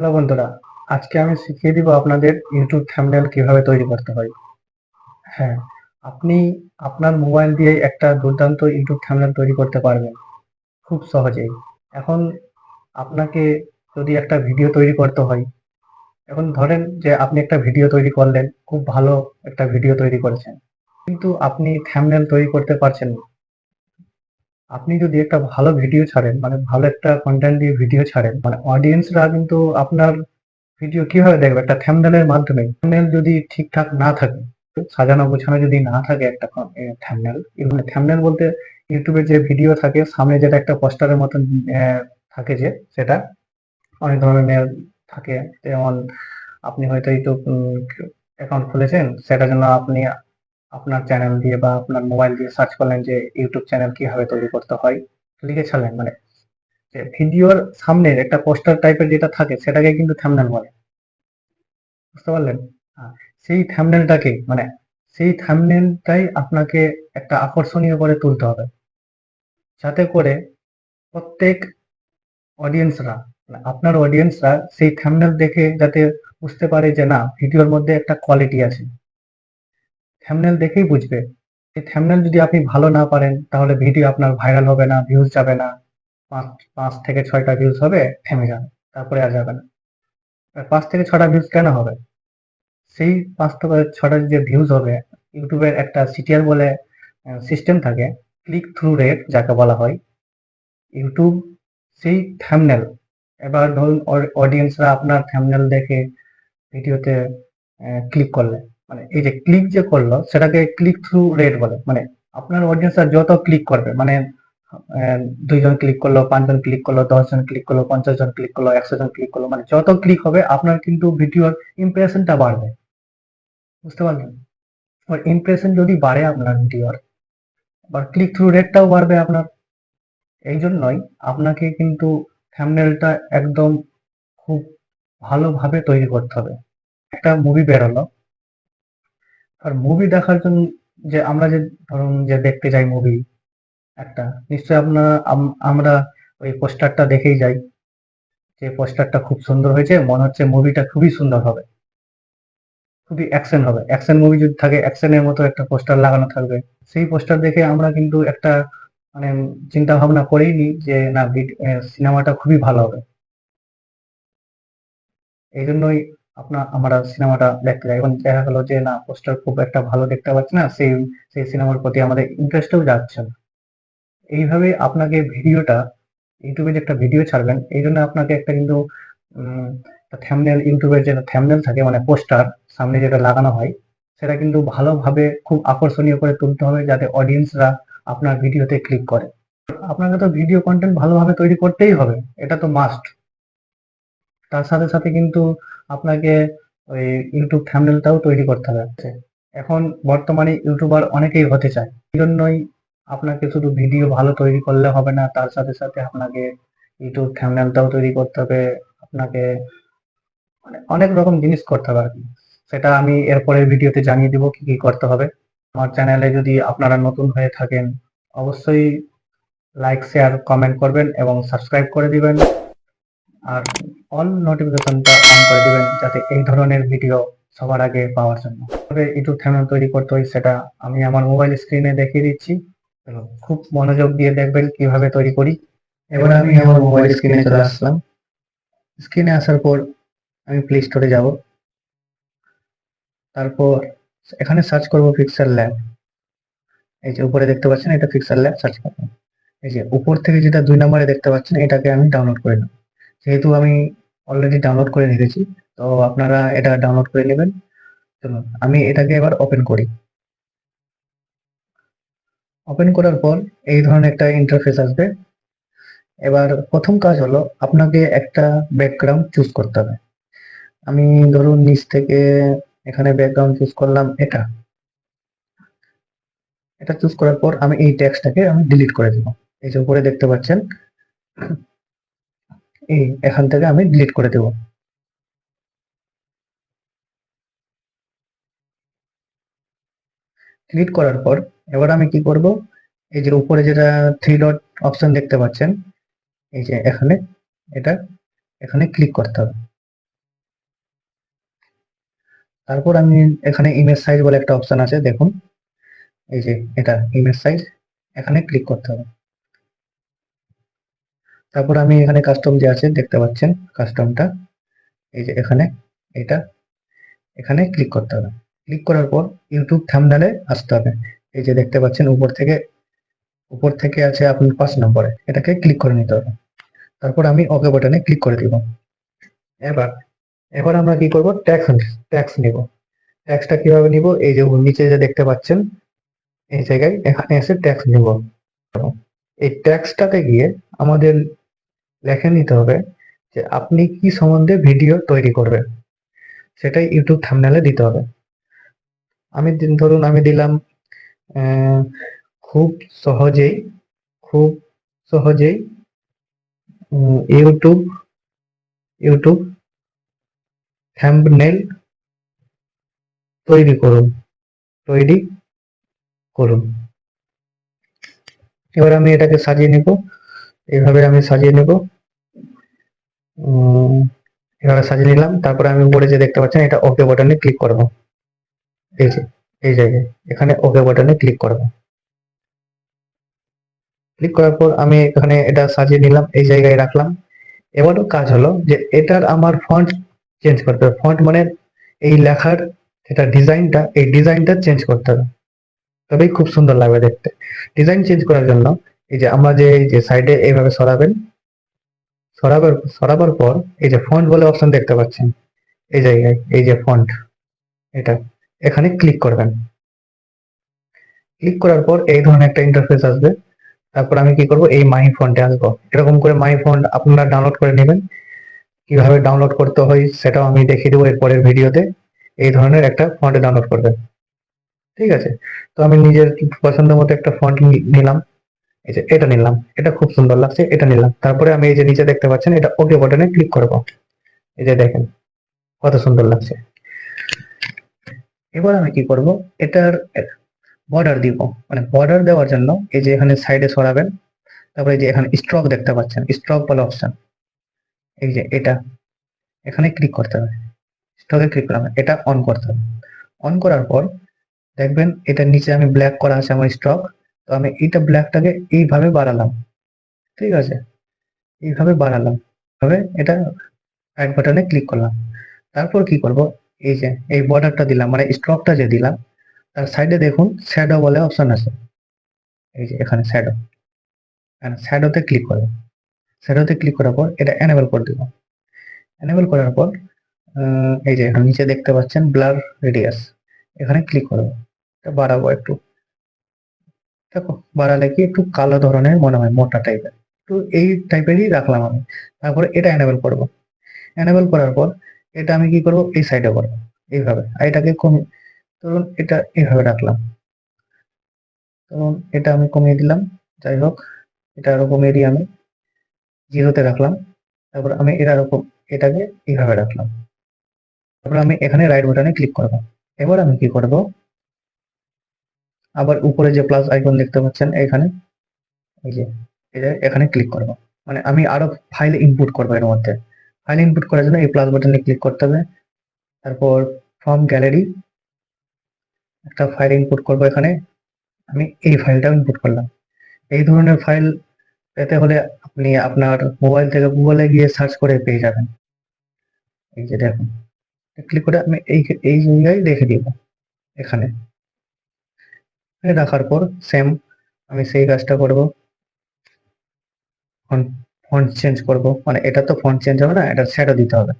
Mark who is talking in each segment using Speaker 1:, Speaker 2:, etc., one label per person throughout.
Speaker 1: Hello বন্ধুরা, আজকে আমি শিখিয়ে দিব আপনাদের ইউটিউব থাম্বনেল কীভাবে তৈরি করতে হয়। হ্যাঁ আপনি আপনার মোবাইল দিয়ে একটা দুর্দান্ত ইউটিউব থাম্বনেল তৈরি করতে পারবেন, খুব সহজেই এখন আপনাকে যদি একটা ভিডিও তৈরি করতে হয়, এখন ধরেন যে আপনি একটা ভিডিও তৈরি করলেন, খুব ভালো একটা ভিডিও তৈরি করেছেন। কিন্তু আপনি থাম্বনেল তৈরি করতে পারছেন না। আপনি যদি একটা ভালো ভিডিও ছাড়েন মানে ভালো একটা কন্টেন্ট দিয়ে ভিডিও ছাড়েন মানে অডিয়েন্সরা কিন্তু আপনার ভিডিও কীভাবে দেখবে? একটা থাম্বনেলের মাধ্যমে। থাম্বনেল যদি ঠিকঠাক না থাকে, সাজানো গোছানো যদি না থাকে একটা থাম্বনেল মানে থাম্বনেল বলতে ইউটিউবে যে ভিডিও থাকে, সামনে যেটা একটা পোস্টারের মতন থাকে যে, সেটা অনেক ধরনের থাকে। যেমন আপনি হয়তো ইউটিউব অ্যাকাউন্ট খুলেছেন, সেটার জন্য আপনি আপনার চ্যানেল দিয়ে বা আপনার মোবাইল দিয়ে সার্চ করলেন যে ইউটিউব চ্যানেল কীভাবে তৈরি করতে হয় লিখে ছাড়লেন মানে যে ভিডিওর সামনে একটা পোস্টার টাইপের যেটা থাকে সেটাকে কিন্তু থাম্বনেল বলে। বুঝতে পারলেন? সেই থাম্বনেলটাকে মানে সেই থাম্বনেলটাই আপনাকে একটা আকর্ষণীয় করে তুলতে হবে। যাতে করে প্রত্যেক অডিয়েন্সরা মানে আপনার অডিয়েন্সরা সেই থাম্বনেল দেখে যাতে বুঝতে পারে যে না ভিডিওর মধ্যে একটা কোয়ালিটি আছে। থাম্বনেল দেখেই বুঝবে। এই থ্যামনেল যদি আপনি ভালো না পারেন, তাহলে ভিডিও আপনার ভাইরাল হবে না ভিউজ যাবে না। পাঁচ পাঁচ থেকে ছয়টা ভিউজ হবে, থেমে যাবে, তারপরে আর যাবে না। পাঁচ থেকে ছটা ভিউজ কেন হবে? সেই পাঁচ থেকে ছটা যে ভিউজ হবে, ইউটিউবের একটা সিটিআর বলে সিস্টেম থাকে ক্লিক থ্রু রেট যাকে বলা হয়, ইউটিউব সেই থ্যামনেল এবার ধরুন অডিয়েন্সরা আপনার থ্যামনেল দেখে ভিডিওতে ক্লিক করলে। মানে এই যে ক্লিক যে করল, সেটাকে ক্লিক থ্রু রেট বলে। মানে আপনার অডিয়েন্সরা যত ক্লিক করবে মানে দুইজন ক্লিক করল, পাঁচজন ক্লিক করল, দশজন ক্লিক করল পঞ্চাশ জন ক্লিক করল একশো জন ক্লিক করল মানে যত ক্লিক হবে, আপনার কিন্তু ভিডিওর ইমপ্রেশনটা বাড়বে। বুঝতে পারলেন? এবার ইমপ্রেশন যদি বাড়ে আপনার ভিডিওর আবার ক্লিক থ্রু রেটটাও বাড়বে আপনার। এই জন্যই আপনাকে কিন্তু থাম্বনেলটা একদম খুব ভালোভাবে তৈরি করতে হবে। একটা মুভি বেরোলো আর মুভি দেখার জন্য যে আমরা যে ধরুন যে দেখতে যাই মুভি একটা, নিশ্চয়ই আপনারা, আম- আমরা ওই পোস্টারটা দেখেই যাই। যে পোস্টারটা খুব সুন্দর হয়েছে, মনে হচ্ছে মুভিটা খুবই সুন্দর হবে। খুবই অ্যাকশন হবে। অ্যাকশন মুভি যদি থাকে অ্যাকশনের মতো একটা পোস্টার লাগানো থাকবে। সেই পোস্টার দেখে আমরা কিন্তু একটা মানে চিন্তা ভাবনা করেই নিই যে না সিনেমাটা খুবই ভালো হবে। এই জন্যই আপনার আমরা সিনেমাটা দেখতে যাই। এখন দেখা গেলো যে, না পোস্টার খুব একটা ভালো দেখতে পাচ্ছি না, সেই সেই সিনেমার প্রতি আমাদের ইন্টারেস্টও যাচ্ছে না। এইভাবে আপনাকে ভিডিওটা, ইউটিউবে যে একটা ভিডিও ছাড়বেন, এই জন্য আপনাকে একটা কিন্তু থ্যামনেল ইউটিউবের যে থ্যামনেল থাকে মানে পোস্টার সামনে যেটা লাগানো হয়, সেটা কিন্তু ভালোভাবে খুব আকর্ষণীয় করে তুলতে হবে, যাতে অডিয়েন্সরা আপনার ভিডিওতে ক্লিক করে। আপনাকে তো ভিডিও কন্টেন্ট ভালোভাবে তৈরি করতেই হবে, এটা তো মাস্ট তার সাথে সাথে কিন্তু আপনাকে ওই ইউটিউব থ্যামনেলটাও তৈরি করতে হবে। এখন বর্তমানে ইউটিউবার অনেকেই হতে চায়। এই জন্যই আপনাকে শুধু ভিডিও ভালো তৈরি করলে হবে না, তার সাথে সাথে আপনাকে ইউটিউব থ্যামনেলটাও তৈরি করতে হবে। আপনাকে মানে অনেক রকম জিনিস করতে হবে আর কি। সেটা আমি এরপরের ভিডিওতে জানিয়ে দিব কি কি করতে হবে। আমার চ্যানেলে যদি আপনারা নতুন হয়ে থাকেন, অবশ্যই লাইক শেয়ার কমেন্ট করবেন এবং সাবস্ক্রাইব করে দিবেন। আর অল নোটিফিকেশনটা অন করে দিবেন যাতে এই ধরনের ভিডিও সবার আগে পাওয়ার জন্য। তবে ইউটিউব চ্যানেল তৈরি করতে হয় সেটা আমি আমার মোবাইল স্ক্রিনে দেখিয়ে দিচ্ছি। খুব মনোযোগ দিয়ে দেখবেন কীভাবে তৈরি করি। এবার আমি আমার মোবাইল স্ক্রিনে চলে আসলাম। স্ক্রিনে আসার পর আমি প্লে স্টোরে যাব। তারপর এখানে সার্চ করব পিক্সেল ল্যাব এই যে উপরে দেখতে পাচ্ছেন, এটা পিক্সেল ল্যাব সার্চ করব এই যে উপর থেকে যেটা দুই নম্বরে দেখতে পাচ্ছেন, এটাকে আমি ডাউনলোড করে নেব। যেহেতু আমি অলরেডি ডাউনলোড করে রেখেছি। তো আপনারা এটা ডাউনলোড করে নেবেন। চলুন, আমি এটাকে এবার ওপেন করি। ওপেন করার পর এই ধরনের একটা ইন্টারফেস আসবে। এবার প্রথম কাজ হলো আপনাকে একটা ব্যাকগ্রাউন্ড চুজ করতে হবে। আমি ধরুন নিচ থেকে এখানে ব্যাকগ্রাউন্ড চুজ করলাম এটা। এটা চুজ করার পর আমি এই টেক্সটটাকে আমি ডিলিট করে দেব। এই যে উপরে দেখতে পাচ্ছেন এই, এখান থেকে আমি ডিলিট করে দেব। ডিলিট করার পর, এবার আমি কি করব? এই যে উপরে যেটা থ্রি ডট অপশন দেখতে পাচ্ছেন, এই যে এখানে, এটা এখানে ক্লিক করতে হবে। তারপর আমি এখানে ইমেজ সাইজ বলে একটা অপশন আছে, দেখুন। এই যে এটা ইমেজ সাইজ এখানে ক্লিক করতে হবে। তারপর আমি এখানে কাস্টম যে আছে, দেখতে পাচ্ছেন কাস্টমটা এই যে এখানে, এটা। এখানে ক্লিক করতে হবে। ক্লিক করার পর ইউটিউব থামডালে আসতে হবে। এই যে দেখতে পাচ্ছেন উপর থেকে উপর থেকে আছে আপনার পাঁচ নম্বরে এটাকে ক্লিক করে নিতে হবে। তারপর আমি ওকে বাটনে ক্লিক করে দিব। এবার এবার আমরা কি করব? ট্যাক্স ট্যাক্স নিব। ট্যাক্সটা কীভাবে নিব? এই যে নিচে যে দেখতে পাচ্ছেন, এই জায়গায় এখানে এসে ট্যাক্স নিব। এই ট্যাক্সটাতে গিয়ে আমাদের লেখে নিতে হবে যে আপনি কি সম্বন্ধে ভিডিও তৈরি করবেন। সেটাই ইউটিউব থাম্বনেলে দিতে হবে। আমি ধরুন আমি দিলাম খুব সহজেই খুব সহজেই ইউটিউব ইউটিউব থাম্বনেল তৈরি করুন তৈরি করুন। এবার আমি এটাকে সাজিয়ে নেব। এইভাবে আমি সাজিয়ে নেব। এভাবে সাজিয়ে নিলাম। তারপরে আমি উপরে যে দেখতে পাচ্ছেন, এটা ওকে বাটনে ক্লিক করব। এই যে, এই জায়গায়, এখানে ওকে বাটনে ক্লিক করব। ক্লিক করার পর আমি এখানে এটা সাজিয়ে নিলাম, এই জায়গায় রাখলাম। এবারও কাজ হলো যে, এটার আমার ফন্ট চেঞ্জ করতে হবে। ফন্ট মানে এই লেখার যেটা ডিজাইনটা, এই ডিজাইনটা চেঞ্জ করতে হবে। তবেই খুব সুন্দর লাগবে দেখতে। ডিজাইন চেঞ্জ করার জন্য এই যে আমরা যে, এই যে সাইডে এইভাবে সরাবেন, সরাবার সরাবার পর এই যে ফন্ট বলে অপশন দেখতে পাচ্ছেন, এই জায়গায়, এই যে ফন্ট এটা, এখানে ক্লিক করবেন। ক্লিক করার পর এই ধরনের একটা ইন্টারফেস আসবে। তারপর আমি কি করব? এই মাই ফন্টে আসব। এরকম করে মাই ফন্ট আপনারা ডাউনলোড করে নেবেন। কীভাবে ডাউনলোড করতে হয় সেটাও আমি দেখিয়ে দেবো এর পরের ভিডিওতে। এই ধরনের একটা ফন্ট ডাউনলোড করবেন। ঠিক আছে? তো আমি নিজের পছন্দ মতো একটা ফন্ট নিলাম। এই যে এটা নিলাম, এটা খুব সুন্দর লাগছে, এটা নিলাম। তারপরে আমি এই যে নিচে দেখতে পাচ্ছেন, এটা ওকে বাটনে ক্লিক করব। এই যে দেখেন, কত সুন্দর লাগছে। এবার আমি কি করব, এটার বর্ডার দিব। মানে বর্ডার দেওয়ার জন্য এই যে এখানে সাইডে সরাবেন, তারপরে যে এখানে স্ট্রক দেখতে পাচ্ছেন স্ট্রক বলে অপশন এই যে এটা, এখানে ক্লিক করতে হবে। স্ট্রকে ক্লিক করলাম, এটা অন করতে হবে। অন করার পর দেখবেন এটা নিচে আমি ব্ল্যাক করা আছে আমার স্টক তো আমি এইটা ব্ল্যাকটাকে এইভাবে বাড়ালাম। ঠিক আছে? এইভাবে বাড়ালাম। ভাবে এটা রাইট বাটনে ক্লিক করলাম। তারপর কি করব? এই যে, এই বর্ডারটা দিলাম মানে স্ট্রকটা যে দিলাম, তার সাইডে দেখুন শ্যাডো বলে অপশন আছে। এই যে এখানে শ্যাডো শ্যাডোতে ক্লিক করব শ্যাডোতে ক্লিক করার পর এটা এনেবল করে দিব এনেবল করার পর এই যে এখানে নিচে দেখতে পাচ্ছেন ব্লার রেডিয়াস এখানে ক্লিক করব এটা বাড়াবো একটু। দেখো বাড়ালে কি একটু কালো ধরনের মনে হয়, মোটা টাইপের একটু এই টাইপেরই রাখলাম আমি। তারপরে এটা এনেবল করব। এনেবল করার পর এটা আমি কি করব? এই সাইডে করব। এইভাবে। এটাকে কমে ধরুন এটা এইভাবে রাখলাম। ধরুন এটা আমি কমিয়ে দিলাম। যাই হোক, এটা আরও কমিয়ে দিয়ে আমি। জিরোতে রাখলাম, তারপর আমি এটা এরকম এটাকে এইভাবে রাখলাম। তারপর আমি এখানে রাইট বাটনে ক্লিক করব। এবার আমি কি করব? আবার উপরে যে প্লাস আইকন দেখতে পাচ্ছেন, এখানে এই যে এখানে ক্লিক করব। মানে আমি আরও ফাইল ইনপুট করব এর মধ্যে। ফাইল ইনপুট করার জন্য এই প্লাস বাটনে ক্লিক করতে হবে। তারপর ফর্ম গ্যালারি একটা ফাইল ইনপুট করব এখানে। আমি এই ফাইলটাও ইনপুট করলাম। এই ধরনের ফাইল পেতে হলে আপনি আপনার মোবাইল থেকে গুগলে গিয়ে সার্চ করে পেয়ে যাবেন। এই যে দেখুন ক্লিক করে আমি এই এই জায়গায় রেখে দিব, এখানে। রাখার পর সেম আমি সেই কাজটা করব। ফন্ট চেঞ্জ করব। মানে এটা তো ফন্ট চেঞ্জ হবে না, এটা শ্যাডো দিতে হবে।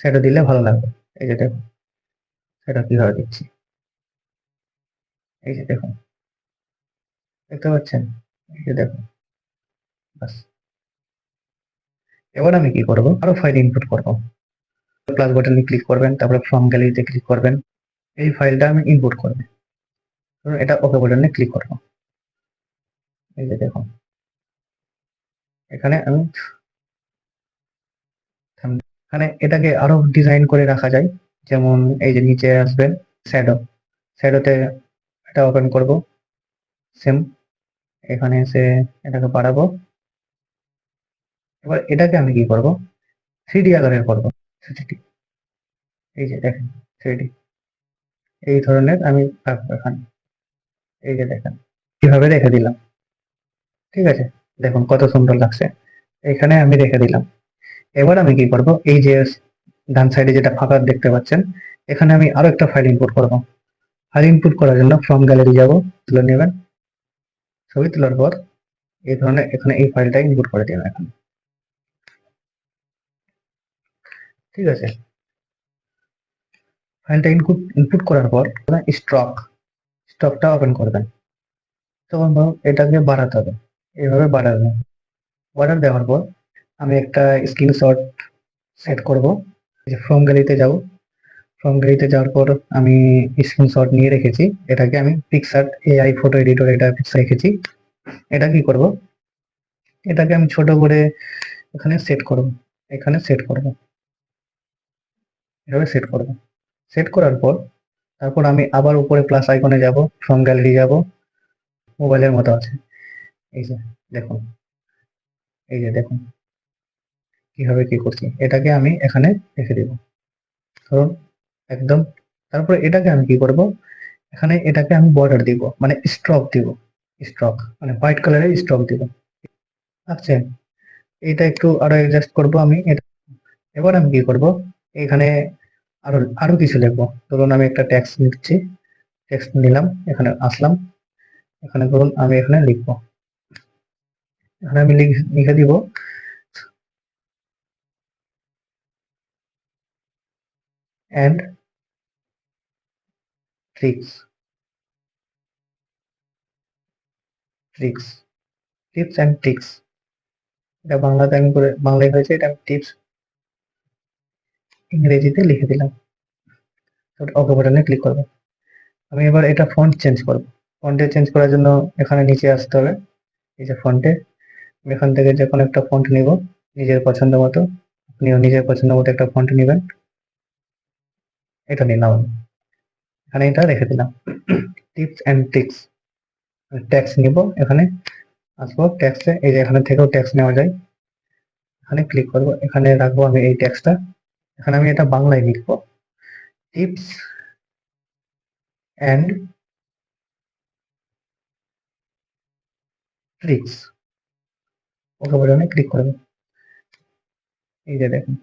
Speaker 1: শ্যাডো দিলে ভালো লাগবে। এই যে দেখুন সেটা কীভাবে দিচ্ছি? এই যে দেখুন, দেখতে পাচ্ছেন? এই যে দেখুন বাস এবার আমি কি করব? আরও ফাইল ইনপুট করব। প্লাস বাটনে ক্লিক করবেন, তারপরে ফর্ম গ্যালারিতে ক্লিক করবেন। এই ফাইলটা আমি ইনপুট করব। ধরুন এটা ওকে বাটনে ক্লিক করব। এই যে দেখুন। এখানে আমি এখানে এটাকে আরও ডিজাইন করে রাখা যায়। যেমন এই যে নিচে আসবেন শ্যাডো শ্যাডোতে এটা ওপেন করব। সেম এখানে এসে এটাকে বাড়াবো। এবার এটাকে আমি কি করব? থ্রি ডি আকারের করব। থ্রি এই যে দেখেন থ্রি এই ধরনের আমি রাখব এখানে। এই যে দেখেন, কীভাবে রেখে দিলাম? ঠিক আছে? দেখুন কত সুন্দর লাগছে। এখানে আমি রেখে দিলাম। এবার আমি কি করব? এই যে ডান সাইডে যেটা ফাঁকা দেখতে পাচ্ছেন, এখানে আমি আরও একটা ফাইল ইনপুট করব। ফাইল ইনপুট করার জন্য ফ্রম গ্যালারি যাব, তুলে নেবেন। ছবি তোলার পর এই ধরনের এখানে এই ফাইলটা ইনপুট করে দিলাম এখানে। ঠিক আছে? ফাইলটা ইনপুট ইনপুট করার পর স্টক স্টকটা ওপেন করবেন তখন এটাকে বাড়াতে হবে। এইভাবে বাড়াবেন। অর্ডার দেওয়ার পর আমি একটা স্ক্রিনশট সেট করব। যে ফ্রম গ্যালারিতে যাব। ফ্রম গ্যালারিতে যাওয়ার পর আমি স্ক্রিনশট নিয়ে রেখেছি। এটাকে আমি পিকসার্ট এআই ফটো এডিটর এটা রেখেছি। এটা কি করব? এটাকে আমি ছোট করে এখানে সেট করব। এখানে সেট করব। এভাবে সেট করব। সেট করার পর তারপর আমি আবার উপরে প্লাস আইকনে যাব ফ্রম গ্যালারি যাব। মোবাইলের মতো আছে। এই যে, দেখুন। এই যে, দেখুন। কীভাবে কি করছি? এটাকে আমি এখানে রেখে দিব। ধরুন, একদম। তারপরে এটাকে আমি কি করব? এখানে এটাকে আমি বর্ডার দিব। মানে স্ট্রক দিব। স্ট্রক মানে হোয়াইট কালারের স্ট্রক দিব। আচ্ছা। এটা একটু আরও অ্যাডজাস্ট করব আমি। এটা এবার আমি কি করব? এখানে আরও আরও কিছু লিখব ধরুন আমি একটা ট্যাক্স লিখছি ট্যাক্স নিলাম, এখানে আসলাম। এখানে ধরুন আমি এখানে লিখব। এখানে আমি লিখ- দিব, and tricks tricks tips and tricks এটা বাংলাতে আমি করে, বাংলায় হয়েছে, এটা টিপস ইংরেজিতে লিখে দিলাম। ওকে বাটনে ক্লিক করব। আমি এবার এটা ফন্ট চেঞ্জ করব। ফন্টে চেঞ্জ করার জন্য এখানে নিচে আসতে হবে। এই যে ফন্টে এখান থেকে যে কোনো একটা ফন্ট নিব। নিজের পছন্দ মতো। আপনিও নিজের পছন্দ মতো একটা ফন্ট নেবেন। এটা নিলাম। এখানে এটা রেখে দিলাম। টিপস অ্যান্ড ট্রিক্স ট্যাক্স নিব এখানে। আসব ট্যাক্সে এই যে এখানে থেকেও ট্যাক্স নেওয়া যায়। এখানে ক্লিক করব। এখানে রাখব আমি এই ট্যাক্সটা এখানে আমি এটা বাংলায় লিখব। টিপস অ্যান্ড ট্রিক্স ওকে বাটনে ক্লিক করব। এই যে দেখুন।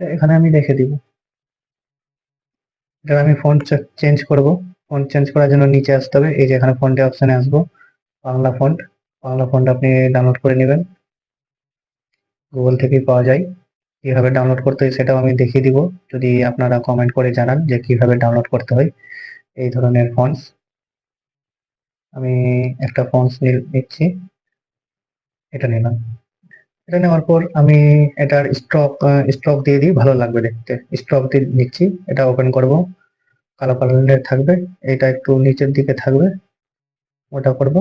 Speaker 1: এখানে আমি রেখে দিব। এটা আমি ফন্ট চেঞ্জ করব। ফন্ট চেঞ্জ করার জন্য নিচে আসতে হবে। এই যে এখানে ফন্টে অপশনে আসব। বাংলা ফন্ট বাংলা ফন্ট আপনি ডাউনলোড করে নেবেন। গুগল থেকেই পাওয়া যায়। কীভাবে ডাউনলোড করতে হয় সেটাও আমি দেখিয়ে দিব। যদি আপনারা কমেন্ট করে জানান যে কীভাবে ডাউনলোড করতে হয় এই ধরনের ফন্টস আমি একটা ফন্টস নিচ্ছি। এটা নিলাম। এটা নেওয়ার পর আমি এটার স্টক স্টক দিয়ে দিই, ভালো লাগবে দেখতে। স্টক দিয়ে নিচ্ছি, এটা ওপেন করব। কালো কালারের থাকবে, এটা একটু নিচের দিকে থাকবে। ওটা করব।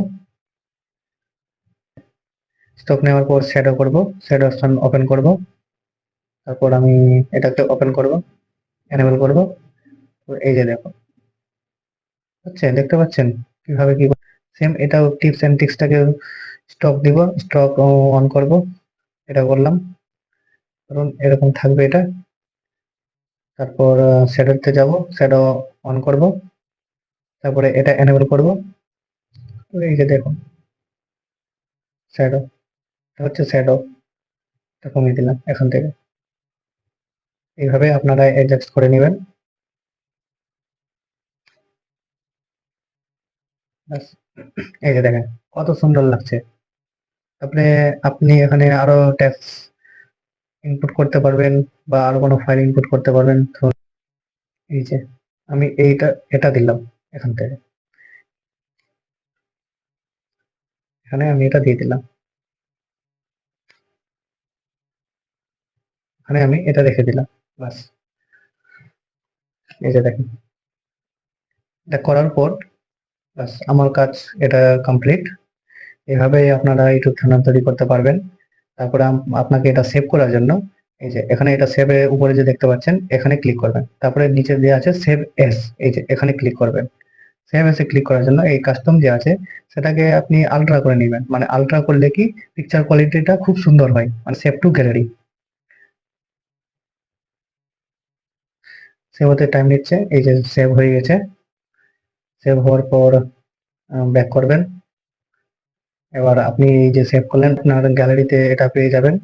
Speaker 1: স্টক নেওয়ার পর শ্যাডো করব শ্যাডো অপশন ওপেন করব। তারপর আমি এটাকে ওপেন করব এনেবল করব। এই যে দেখো হচ্ছে দেখতে পাচ্ছেন? কীভাবে কি সেম এটাও টিপস এন্ড ট্রিক্সটাকে স্টক দিব স্টক অন করব। এটা করলাম। ধরুন এরকম থাকবে এটা। তারপর শ্যাডোতে যাব শ্যাডো অন করব। তারপরে এটা এনেবল করব। এই যে দেখুন শ্যাডো এটা হচ্ছে শ্যাডো এটা কমিয়ে দিলাম এখান থেকে। এইভাবে আপনারা অ্যাডজাস্ট করে নেবেন। এই যে দেখেন, কত সুন্দর লাগছে। তারপরে আপনি এখানে আরও ট্যাক্স ইনপুট করতে পারবেন বা আরও কোনো ফাইল ইনপুট করতে পারবেন। এই যে, আমি এইটা, এটা দিলাম এখান থেকে। এখানে আমি এটা দিয়ে দিলাম। এখানে আমি এটা রেখে দিলাম। বাস। এই যে দেখেন। এটা করার পর, বাস, আমার কাজ এটা কমপ্লিট এভাবে আপনারা ইউটিউব চ্যানেল তৈরি করতে পারবেন। তারপরে আপনাকে এটা সেভ করার জন্য, এই যে এখানে এটা সেভ এর উপরে যে দেখতে পাচ্ছেন, এখানে ক্লিক করবেন। তারপরে নিচে দেওয়া আছে সেভ এস এই যে এখানে ক্লিক করবেন। সেভ এসে ক্লিক করার জন্য এই কাস্টম যে আছে, সেটাকে আপনি আলট্রা করে নেবেন। মানে আলট্রা করলে কি পিকচার কোয়ালিটিটা খুব সুন্দর হয়। মানে সেভ টু গ্যালারি সেভ হতে টাইম নিচ্ছে। এই যে সেভ হয়ে গেছে। সেভ হওয়ার পর ব্যাক করবেন। এবার আপনি এই যে সেভ করলেন, আপনার গ্যালারিতে এটা পেয়ে যাবেন।